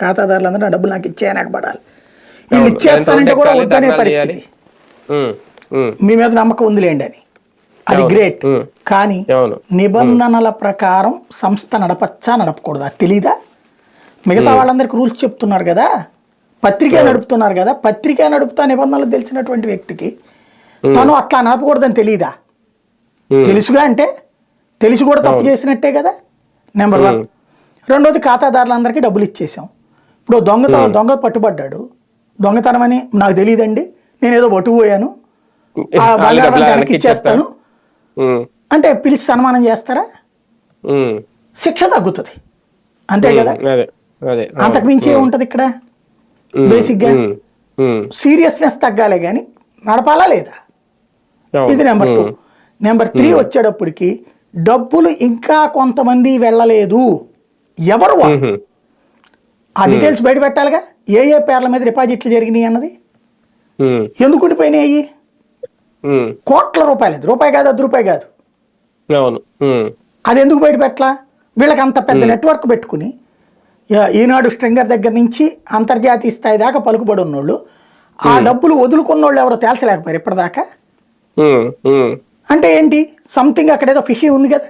ఖాతాదారులందరూ నా డబ్బులు నాకు ఇచ్చే నాకు పడాలి. వీళ్ళు. ఇచ్చేస్తానంటే కూడా వద్దనే పరిస్థితి. మీ మీద నమ్మకం ఉందిలేండి అని అది. గ్రేట్. కానీ. నిబంధనల ప్రకారం సంస్థ నడపచ్చా నడపకూడదా? తెలీదా? మిగతా వాళ్ళందరికీ రూల్స్ చెప్తున్నారు కదా? పత్రిక నడుపుతున్నారు కదా? పత్రిక నడుపుతా నిబంధనలు తెలిసినటువంటి వ్యక్తికి తను అట్లా నడపకూడదని తెలియదా తెలుసుగా అంటే? తెలిసి కూడా తప్పు చేసినట్టే కదా? నెంబర్ వన్ రెండోది ఖాతాదారులందరికీ డబ్బులు ఇచ్చేసాం ఇప్పుడు దొంగతో దొంగ పట్టుబడ్డాడు. దొంగతనం అని నాకు తెలియదండి. నేను ఏదో పట్టుకుపోయాను ఆ వాళ్ళు బంగారం డబ్బులు వెనక్కి వెనక్కి ఇచ్చేస్తాను. అంటే పిలిచి సన్మానం చేస్తారా? శిక్ష తగ్గుతుంది. అంతే కదా? అంతకు మించి ఏముంటది ఇక్కడ? ఉమ్, బేసిక్గా ఉమ్, ఉమ్, సీరియస్నెస్ తగ్గాలే కానీ నడపాలా లేదా. ఇది నెంబర్ టూ నెంబర్ త్రీ వచ్చేటప్పటికి డబ్బులు ఇంకా కొంతమంది వెళ్ళలేదు. ఎవరు ఆ డీటెయిల్స్ బయట పెట్టాలిగా? ఏ ఏ పేర్ల మీద డిపాజిట్లు జరిగినాయి అన్నది? ఉమ్, ఎందుకు ఉండిపోయినాయి ఉమ్, కోట్ల రూపాయలు. రూపాయి కాదు అది రూపాయి కాదు. అవును. అది ఎందుకు బయట పెట్టలా? వీళ్ళకి అంత పెద్ద నెట్వర్క్ పెట్టుకుని ఈనాడు స్ట్రింగర్ దగ్గర నుంచి అంతర్జాతీయ స్థాయి దాకా పలుకుబడి ఉన్నోళ్ళు ఆ డబ్బులు వదులుకున్నోళ్ళు ఎవరో తేల్చలేకపోయారు ఇప్పటిదాకా. అంటే ఏంటి? సంథింగ్ అక్కడ ఏదో ఫిషింగ్ ఉంది కదా.